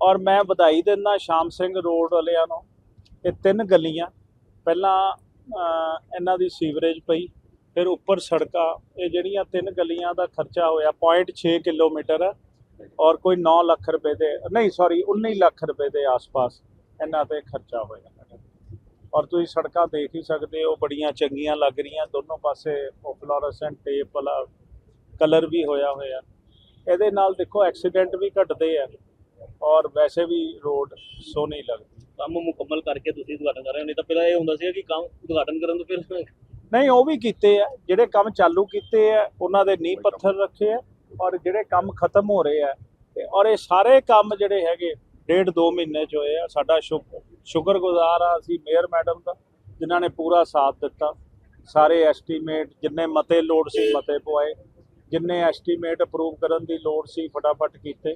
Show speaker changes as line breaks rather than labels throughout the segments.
ਔਰ ਮੈਂ ਵਧਾਈ ਦਿੰਦਾ ਸ਼ਾਮ ਸਿੰਘ ਰੋਡ ਵਾਲਿਆਂ ਨੂੰ ਇਹ ਤਿੰਨ ਗਲੀਆਂ ਪਹਿਲਾਂ ਇਹਨਾਂ ਦੀ ਸੀਵਰੇਜ ਪਈ, ਫਿਰ ਉੱਪਰ ਸੜਕਾਂ, ਇਹ ਜਿਹੜੀਆਂ ਤਿੰਨ ਗਲੀਆਂ ਦਾ ਖਰਚਾ ਹੋਇਆ 0.6 ਕਿਲੋਮੀਟਰ ਹੈ ਔਰ ਕੋਈ 9 ਲੱਖ ਰੁਪਏ ਦੇ, ਨਹੀਂ ਸੌਰੀ 19 ਲੱਖ ਰੁਪਏ ਦੇ ਆਸ-ਪਾਸ ਇਹਨਾਂ ਤੇ ਖਰਚਾ ਹੋਇਆ ਔਰ ਤੁਸੀਂ ਸੜਕਾਂ ਦੇਖ ਹੀ ਸਕਦੇ ਹੋ, ਬੜੀਆਂ ਚੰਗੀਆਂ ਲੱਗ ਰਹੀਆਂ, ਦੋਨੋਂ ਪਾਸੇ ਉਹ ਫਲੋਰੈਸੈਂਟ ਟੇਪ ਵਾਲਾ ਕਲਰ ਵੀ ਹੋਇਆ ਹੋਇਆ। ਇਹਦੇ ਨਾਲ ਦੇਖੋ ਐਕਸੀਡੈਂਟ ਵੀ ਘਟਦੇ ਆ। ਔਰ ਵੈਸੇ ਵੀ ਰੋਡ ਸੋਹਣੀ ਲੱਗਦੀ।
ਕੰਮ ਮੁਕੰਮਲ ਕਰਕੇ ਤੁਸੀਂ ਉਦਘਾਟਨ ਕਰ ਰਹੇ ਹੋ ਨਹੀਂ ਤਾਂ ਪਹਿਲਾਂ ਇਹ ਹੁੰਦਾ ਸੀ ਕਿ ਕੰਮ ਉਦਘਾਟਨ ਕਰਨ ਤੋਂ ਫਿਰ
ਨਹੀਂ ਉਹ ਵੀ ਕੀਤੇ ਆ ਜਿਹੜੇ ਕੰਮ ਚਾਲੂ ਕੀਤੇ ਆ ਉਹਨਾਂ ਦੇ ਨੀਂਹ ਪੱਥਰ ਰੱਖੇ ਆ ਔਰ ਜਿਹੜੇ ਕੰਮ ਖਤਮ ਹੋ ਰਹੇ ਆ ਤੇ ਔਰ ਇਹ ਸਾਰੇ ਕੰਮ ਜਿਹੜੇ ਹੈਗੇ ਡੇਢ ਦੋ ਮਹੀਨੇ ਚ ਹੋਏ ਆ। ਸਾਡਾ ਸ਼ੁਕ- ਸ਼ੁਕਰਗੁਜ਼ਾਰ ਆ ਅਸੀਂ ਮੇਅਰ ਮੈਡਮ ਦਾ ਜਿਨ੍ਹਾਂ ਨੇ ਪੂਰਾ ਸਾਥ ਦਿੱਤਾ। ਸਾਰੇ ਐਸਟੀਮੇਟ ਜਿੰਨੇ ਮਤੇ ਲੋੜ ਸੀ ਮਤੇ ਪਵਾਏ ਜਿੰਨੇ ਐਸਟੀਮੇਟ ਅਪਰੂਵ ਕਰਨ ਦੀ ਲੋੜ ਸੀ ਫਟਾਫਟ ਕੀਤੇ।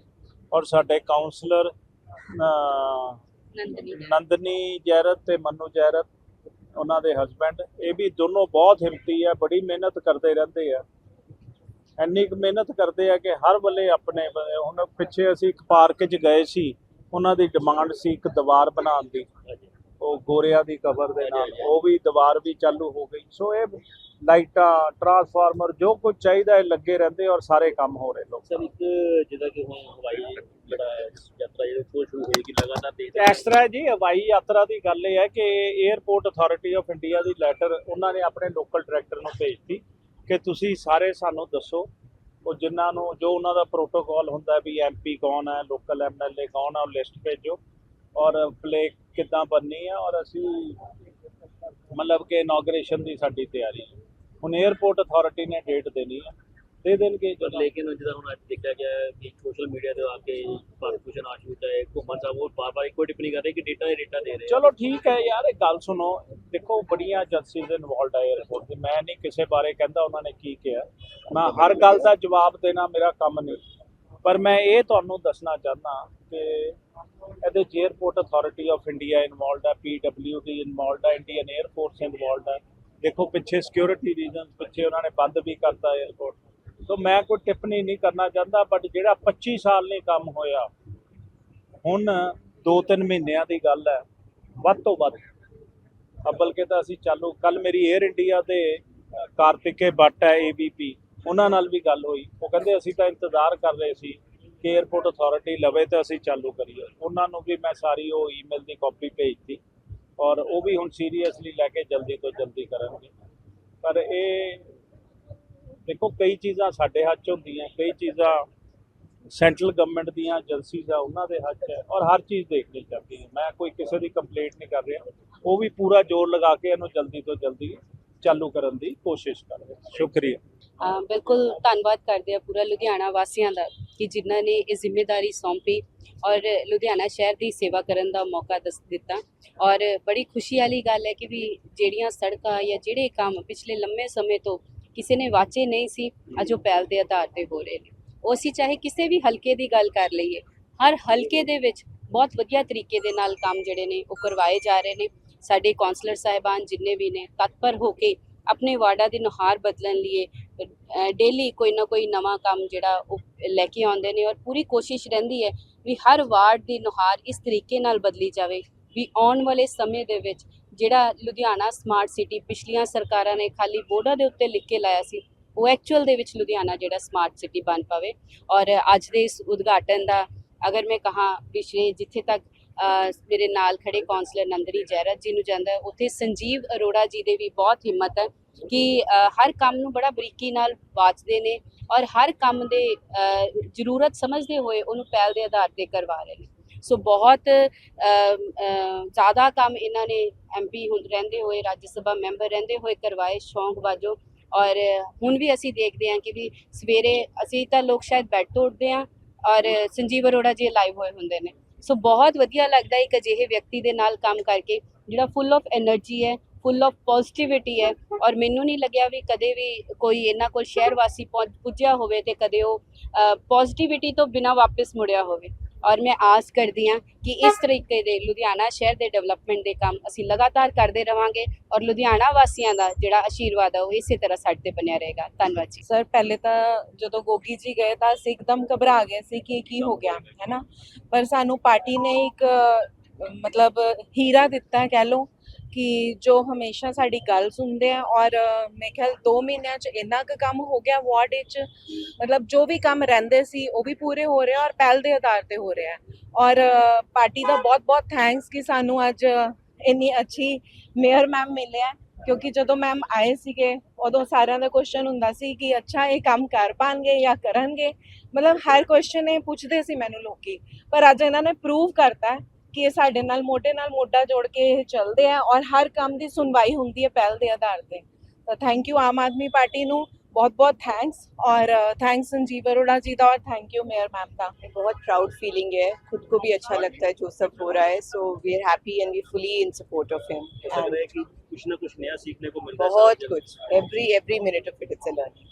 ਔਰ ਸਾਡੇ ਕਾਉਂਸਲਰ
ਨੰਦਨੀ
ਜੈਰਤ। ਤੇ ਮਨੂ ਜੈਰਤ ਉਹਨਾਂ ਦੇ ਹਸਬੰਡ ਇਹ ਵੀ ਦੋਨੋਂ ਬਹੁਤ ਹਿੰਮਤੀ ਆ ਬੜੀ ਮਿਹਨਤ ਕਰਦੇ ਰਹਿੰਦੇ ਆ। ਇੰਨੀ ਕੁ ਮਿਹਨਤ ਕਰਦੇ ਆ ਕਿ ਹਰ ਵੇਲੇ ਆਪਣੇ ਹੁਣ ਪਿੱਛੇ ਅਸੀਂ ਇੱਕ ਪਾਰਕ 'ਚ ਗਏ ਸੀ ਉਹਨਾਂ ਦੀ ਡਿਮਾਂਡ ਸੀ ਇੱਕ ਦੀਵਾਰ ਬਣਾਉਣ ਦੀ। ਉਹ ਗੋਰਿਆਂ ਦੀ ਕਬਰ ਦੇ ਨਾਲ ਉਹ ਵੀ ਦੀਵਾਰ ਵੀ ਚਾਲੂ ਹੋ ਗਈ। ਸੋ ਇਹ ਲਾਈਟਾਂ ਟਰਾਂਸਫਾਰਮਰ ਜੋ ਕੁਝ ਚਾਹੀਦਾ ਹੈ ਲੱਗੇ ਰਹਿੰਦੇ ਔਰ ਸਾਰੇ ਕੰਮ ਹੋ ਰਹੇ ਲੋਕ
ਸਰ ਇੱਕ ਜਿਹਦਾ ਕਿ ਹੁਣ ਹਵਾਈ ਜਿਹੜਾ ਯਾਤਰਾ ਜਿਹੜੀ ਉਹ ਸ਼ੁਰੂ ਹੋਏਗੀ ਲਗਾਤਾਰ ਦੇਖ
ਇਸ ਤਰ੍ਹਾਂ ਜੀ ਹਵਾਈ ਯਾਤਰਾ ਦੀ ਗੱਲ ਇਹ ਹੈ ਕਿ 에ਅਰਪੋਰਟ ਅਥਾਰਟੀ ਆਫ ਇੰਡੀਆ ਦੀ ਲੈਟਰ ਉਹਨਾਂ ਨੇ ਆਪਣੇ ਲੋਕਲ ਡਾਇਰੈਕਟਰ ਨੂੰ ਭੇਜਤੀ ਕਿ ਤੁਸੀਂ ਸਾਰੇ ਸਾਨੂੰ ਦੱਸੋ ਉਹ ਜਿਨ੍ਹਾਂ ਨੂੰ ਜੋ ਉਹਨਾਂ ਦਾ ਪ੍ਰੋਟੋਕਾਲ ਹੁੰਦਾ ਵੀ ਐਮਪੀ ਕੌਣ ਹੈ ਲੋਕਲ ਐਮਐਲਏ ਕੌਣ ਹੈ ਉਹ ਲਿਸਟ ਭੇਜੋ। ਔਰ ਪਲੇ ਕਿੱਦਾਂ ਬਣਨੀ ਹੈ ਔਰ ਅਸੀਂ ਮਤਲਬ ਕਿ ਇਨੋਗ੍ਰੇਸ਼ਨ ਦੀ ਸਾਡੀ ਤਿਆਰੀ ਹੈ। ਹੁਣ 에어ਪੋਰਟ ਅਥਾਰਟੀ ਨੇ ਡੇਟ ਦੇਣੀ ਹੈ ਦੇ ਦੇਣਗੇ
ਪਰ ਲੇਕਿਨ ਜਿਹਦਾ ਹੁਣ ਅੱਜ ਦੇਖਿਆ ਗਿਆ ਕਿ ਸੋਸ਼ਲ ਮੀਡੀਆ ਤੇ ਆ ਕੇ ਪਾਕਿਸਤਾਨ ਆਸ਼ੂ ਚਾਹੇ ਘੁੰਮਣ ਸਾਹਿਬ ਉਹ ਬਾਰ-ਬਾਰ ਇੱਕੋ ਟਿੱਪਣੀ ਕਰ ਕਿ ਡੇਟਾ ਹੀ ਡੇਟਾ ਦੇ ਰਹੇ
ਚਲੋ ਠੀਕ ਹੈ ਯਾਰ ਇਹ ਗੱਲ ਸੁਣੋ ਦੇਖੋ ਬੜੀਆਂ ਏਜੰਸੀਜ਼ ਇਨਵੋਲਡ ਆ 에어ਪੋਰਟ ਦੀ। ਮੈਂ ਨਹੀਂ ਕਿਸੇ ਬਾਰੇ ਕਹਿੰਦਾ ਉਹਨਾਂ ਨੇ ਕੀ ਕਿਹਾ। ਮੈਂ ਹਰ ਗੱਲ ਦਾ ਜਵਾਬ ਦੇਣਾ ਮੇਰਾ ਕੰਮ ਨਹੀਂ। ਪਰ ਮੈਂ ਇਹ ਤੁਹਾਨੂੰ ਦੱਸਣਾ ਚਾਹੁੰਦਾ ਕਿ ਇਹਦੇ airport authority of India involved ਹੈ ਪੀਡਬਲਿਊਡੀ ਇਨਵੋਲਡ ਹੈ ਇੰਡੀਅਨ 에ਅਰ ਫੋਰਸ ਇਨਵੋਲਡ ਹੈ ਦੇਖੋ, ਪਿੱਛੇ ਸਿਕਿਉਰਿਟੀ ਰੀਜ਼ਨ ਪਿੱਛੇ ਉਹਨਾਂ ਨੇ ਬੰਦ ਵੀ ਕਰਤਾ 에어ਪੋਰਟ ਸੋ ਮੈਂ ਕੋਈ ਟਿੱਪਣੀ ਨਹੀਂ ਕਰਨਾ ਚਾਹੁੰਦਾ ਬਟ ਜਿਹੜਾ 25 ਸਾਲ ਨੇ ਕੰਮ ਹੋਇਆ, ਹੁਣ 2-3 ਮਹੀਨਿਆਂ ਦੀ ਗੱਲ ਹੈ, ਵੱਧ ਤੋਂ ਵੱਧ। ਅੱਬਲ ਕੇ ਤਾਂ ਅਸੀਂ ਚਾਲੂ ਕੱਲ ਮੇਰੀ 에ਅਰ ਇੰਡੀਆ ਦੇ ਕਾਰਤਿਕੇ ਬੱਟ ਹੈ ਏਬੀਪੀ ਉਹਨਾਂ ਨਾਲ ਵੀ ਗੱਲ ਹੋਈ। ਉਹ ਕਹਿੰਦੇ ਅਸੀਂ ਤਾਂ ਇੰਤਜ਼ਾਰ ਕਰ ਰਹੇ ਸੀ ਕਿ 에어ਪੋਰਟ ਅਥਾਰਟੀ ਲਵੇ ਤਾਂ ਅਸੀਂ ਚਾਲੂ ਕਰੀਏ। ਉਹਨਾਂ ਨੂੰ ਵੀ ਮੈਂ ਸਾਰੀ ਉਹ ਈਮੇਲ ਦੀ ਕਾਪੀ ਭੇਜਤੀ। ਔਰ ਉਹ ਵੀ ਹੁਣ ਸੀਰੀਅਸਲੀ ਲੈ ਕੇ ਜਲਦੀ ਤੋਂ ਜਲਦੀ ਕਰਨਗੇ। ਪਰ ਇਹ ਦੇਖੋ, ਕਈ ਚੀਜ਼ਾਂ ਸਾਡੇ ਹੱਥ 'ਚ ਹੁੰਦੀਆਂ, ਕਈ ਚੀਜ਼ਾਂ ਸੈਂਟਰਲ ਗਵਰਨਮੈਂਟ ਦੀਆਂ ਏਜੰਸੀਜ਼ ਆ, ਉਹਨਾਂ ਦੇ ਹੱਥ 'ਚ ਔਰ ਹਰ ਚੀਜ਼ ਦੇਖਣੀ ਚਾਹੀਦੀ ਹੈ। ਮੈਂ ਕੋਈ ਕਿਸੇ ਦੀ ਕੰਪਲੇਂਟ ਨਹੀਂ ਕਰ ਰਿਹਾ। ਉਹ ਵੀ ਪੂਰਾ ਜ਼ੋਰ ਲਗਾ ਕੇ ਇਹਨੂੰ ਜਲਦੀ ਤੋਂ ਜਲਦੀ ਚਾਲੂ ਕਰਨ ਦੀ ਕੋਸ਼ਿਸ਼ ਕਰ ਰਹੇ ਸ਼ੁਕਰੀਆ।
ਬਿਲਕੁਲ ਧੰਨਵਾਦ ਕਰਦੇ ਆ ਪੂਰਾ ਲੁਧਿਆਣਾ ਵਾਸੀਆਂ ਦਾ। ਕਿ ਜਿਨ੍ਹਾਂ ਨੇ ਇਹ ਜ਼ਿੰਮੇਵਾਰੀ ਸੌਂਪੀ ਔਰ ਲੁਧਿਆਣਾ ਸ਼ਹਿਰ ਦੀ ਸੇਵਾ ਕਰਨ ਦਾ ਮੌਕਾ ਦੱਸ ਦਿੱਤਾ। ਔਰ ਬੜੀ ਖੁਸ਼ੀ ਵਾਲੀ ਗੱਲ ਹੈ ਕਿ ਵੀ ਜਿਹੜੀਆਂ ਸੜਕਾਂ ਜਾਂ ਜਿਹੜੇ ਕੰਮ ਪਿਛਲੇ ਲੰਮੇ ਸਮੇਂ ਤੋਂ ਕਿਸੇ ਨੇ ਵਾਚੇ ਨਹੀਂ ਸੀ, ਅੱਜ ਉਹ ਪਹਿਲ ਦੇ ਆਧਾਰ ਤੇ ਹੋ ਰਹੇ ਨੇ। ਉਹ ਅਸੀਂ ਚਾਹੇ ਕਿਸੇ ਵੀ ਹਲਕੇ ਦੀ ਗੱਲ ਕਰ ਲਈਏ, ਹਰ ਹਲਕੇ ਦੇ ਵਿੱਚ ਬਹੁਤ ਵਧੀਆ ਤਰੀਕੇ ਦੇ ਨਾਲ ਕੰਮ ਜਿਹੜੇ ਨੇ ਉਹ ਕਰਵਾਏ ਜਾ ਰਹੇ ਨੇ। ਸਾਡੇ ਕਾਉਂਸਲਰ ਸਾਹਿਬਾਨ ਜਿੰਨੇ ਵੀ ਨੇ, ਤਤਪਰ ਹੋ ਕੇ ਆਪਣੇ ਵਾਰਡਾਂ ਦੀ ਨੁਹਾਰ ਬਦਲਣ ਲਈ ਡੇਲੀ ਕੋਈ ਨਾ ਕੋਈ ਨਵਾਂ ਕੰਮ ਜਿਹੜਾ ਉਹ ਲੈ ਕੇ ਆਉਂਦੇ ਨੇ ਔਰ ਪੂਰੀ ਕੋਸ਼ਿਸ਼ ਰਹਿੰਦੀ ਹੈ ਵੀ ਹਰ ਵਾਰਡ ਦੀ ਨੁਹਾਰ ਇਸ ਤਰੀਕੇ ਨਾਲ ਬਦਲੀ ਜਾਵੇ ਵੀ ਆਉਣ ਵਾਲੇ ਸਮੇਂ ਦੇ ਵਿੱਚ ਜਿਹੜਾ ਲੁਧਿਆਣਾ ਸਮਾਰਟ ਸਿਟੀ ਪਿਛਲੀਆਂ ਸਰਕਾਰਾਂ ਨੇ ਖਾਲੀ ਬੋਰਡਾਂ ਦੇ ਉੱਤੇ ਲਿਖ ਕੇ ਲਾਇਆ ਸੀ, ਉਹ ਐਕਚੁਅਲ ਦੇ ਵਿੱਚ ਲੁਧਿਆਣਾ ਜਿਹੜਾ ਸਮਾਰਟ ਸਿਟੀ ਬਣ ਪਾਵੇ ਔਰ ਅੱਜ ਦੇ ਇਸ ਉਦਘਾਟਨ ਦਾ ਅਗਰ ਮੈਂ ਕਹਾਂ ਪਿਛਲੇ ਜਿੱਥੇ ਤੱਕ ਮੇਰੇ ਨਾਲ ਖੜੇ ਕਾਉਂਸਲਰ ਨੰਦਨੀ ਜੈਰਤ ਜੀ ਨੂੰ ਜਾਂਦਾ ਉੱਥੇ ਸੰਜੀਵ ਅਰੋੜਾ ਜੀ ਦੇ ਵੀ ਬਹੁਤ ਹਿੰਮਤ ਹੈ ਕਿ ਹਰ ਕੰਮ ਨੂੰ ਬੜਾ ਬਰੀਕੀ ਨਾਲ ਵਾਚਦੇ ਨੇ ਔਰ ਹਰ ਕੰਮ ਦੇ ਜ਼ਰੂਰਤ ਸਮਝਦੇ ਹੋਏ ਉਹਨੂੰ ਪਹਿਲ ਦੇ ਆਧਾਰ ਤੇ ਕਰਵਾ ਰਹੇ ਨੇ। ਸੋ ਬਹੁਤ ਜ਼ਿਆਦਾ ਕੰਮ ਇਹਨਾਂ ਨੇ ਐਮਪੀ ਰਹਿੰਦੇ ਹੋਏ, ਰਾਜ ਸਭਾ ਮੈਂਬਰ ਰਹਿੰਦੇ ਹੋਏ ਕਰਵਾਏ, ਸ਼ੌਂਕ ਵਾਜੋ ਔਰ ਹੁਣ ਵੀ ਅਸੀਂ ਦੇਖਦੇ ਹਾਂ ਕਿ ਵੀ ਸਵੇਰੇ ਅਸੀਂ ਤਾਂ ਲੋਕ ਸ਼ਾਇਦ ਬੈੱਡ ਉੱਠਦੇ ਹਾਂ ਔਰ ਸੰਜੀਵ ਅਰੋੜਾ ਜੀ ਲਾਈਵ ਹੋਏ ਹੁੰਦੇ ਨੇ। ਸੋ ਬਹੁਤ ਵਧੀਆ ਲੱਗਦਾ ਇੱਕ ਅਜਿਹੇ ਵਿਅਕਤੀ ਦੇ ਨਾਲ ਕੰਮ ਕਰਕੇ, ਜਿਹੜਾ ਫੁੱਲ ਆਫ એનર્ਜੀ ਹੈ ਫੁੱਲ ਆਫ ਪੋਜ਼ਿਟਿਵਿਟੀ ਹੈ ਔਰ ਮੈਨੂੰ ਨਹੀਂ ਲੱਗਿਆ ਵੀ ਕਦੇ ਵੀ ਕੋਈ ਇਹਨਾਂ ਕੋਲ ਸ਼ਹਿਰ ਵਾਸੀ ਪੁੱਜਿਆ ਹੋਵੇ ਤੇ ਕਦੇ ਉਹ ਪੋਜ਼ਿਟਿਵਿਟੀ ਤੋਂ ਬਿਨਾਂ ਵਾਪਸ ਮੁੜਿਆ ਹੋਵੇ। ਔਰ ਮੈਂ ਆਸ ਕਰਦੀ ਹਾਂ ਕਿ ਇਸ ਤਰੀਕੇ ਦੇ ਲੁਧਿਆਣਾ ਸ਼ਹਿਰ ਦੇ ਡਿਵੈਲਪਮੈਂਟ ਦੇ ਕੰਮ ਅਸੀਂ ਲਗਾਤਾਰ ਕਰਦੇ ਰਵਾਂਗੇ ਔਰ ਲੁਧਿਆਣਾ ਵਾਸੀਆਂ ਦਾ ਜਿਹੜਾ ਆਸ਼ੀਰਵਾਦ ਆ ਉਹ ਇਸੇ ਤਰ੍ਹਾਂ ਸਾਡੇ ਤੇ ਬਣਿਆ ਰਹੇਗਾ। ਧੰਨਵਾਦ ਜੀ।
ਸਰ, ਪਹਿਲੇ ਤਾਂ ਜਦੋਂ ਗੋਗੀ ਜੀ ਗਏ ਤਾਂ ਅਸੀਂ ਇੱਕਦਮ ਘਬਰਾ ਗਏ ਸੀ ਕਿ ਕੀ ਹੋ ਗਿਆ, ਹੈ ਨਾ? ਪਰ ਸਾਨੂੰ ਪਾਰਟੀ ਨੇ ਇੱਕ ਮਤਲਬ ਹੀਰਾ ਦਿੱਤਾ ਕਹਿ ਲਓ ਕਿ ਜੋ ਹਮੇਸ਼ਾ ਸਾਡੀ ਗੱਲ ਸੁਣਦੇ ਆ ਔਰ ਮੇਰੇ ਖਿਆਲ 2 ਮਹੀਨਿਆਂ ਚ ਇੰਨਾ ਕੁ ਕੰਮ ਹੋ ਗਿਆ ਵਾਰਡ ਵਿੱਚ, ਮਤਲਬ ਜੋ ਵੀ ਕੰਮ ਰਹਿੰਦੇ ਸੀ ਉਹ ਵੀ ਪੂਰੇ ਹੋ ਰਹੇ ਔਰ ਪਹਿਲ ਦੇ ਆਧਾਰ ਤੇ ਹੋ ਰਿਹਾ ਔਰ ਪਾਰਟੀ ਦਾ ਬਹੁਤ ਬਹੁਤ ਥੈਂਕਸ ਕਿ ਸਾਨੂੰ ਅੱਜ ਇੰਨੀ ਅੱਛੀ ਮੇਅਰ ਮੈਮ ਮਿਲਿਆ ਕਿਉਂਕਿ ਜਦੋਂ ਮੈਮ ਆਏ ਸੀਗੇ, ਉਦੋਂ ਸਾਰਿਆਂ ਦਾ ਕੁਐਸਚਨ ਹੁੰਦਾ ਸੀ ਕਿ ਅੱਛਾ ਇਹ ਕੰਮ ਕਰ ਪਾਣਗੇ ਜਾਂ ਕਰਨਗੇ। ਮਤਲਬ ਹਰ ਕੁਐਸਚਨ ਇਹ ਪੁੱਛਦੇ ਸੀ ਮੈਨੂੰ ਲੋਕੀ, ਪਰ ਅੱਜ ਇਹਨਾਂ ਨੇ ਪ੍ਰੂਵ ਕਰਤਾ ਕਿ ਸਾਡੇ ਨਾਲ ਮੋਢੇ ਨਾਲ ਮੋਢਾ ਜੋੜ ਕੇ ਇਹ ਚੱਲਦੇ ਆ ਔਰ ਹਰ ਕੰਮ ਦੀ ਸੁਣਵਾਈ ਹੁੰਦੀ ਹੈ ਪਹਿਲ ਦੇ ਆਧਾਰ ਤੇ ਤਾਂ ਥੈਂਕ ਯੂ ਆਮ ਆਦਮੀ ਪਾਰਟੀ ਨੂੰ ਬਹੁਤ ਬਹੁਤ ਥੈਂਕਸ ਔਰ थैंक्स संजीव अरोड़ा जी ਦਾ ਔਰ थैंक यू मेयर मैम ਦਾ
बहुत प्राउड फीलिंग है खुद को भी अच्छा लगता है जो सब हो रहा है so we are happy and we fully in support of him
कुछ ना कुछ नया सीखने को मिलता है
बहुत कुछ every every minute of it it's a learning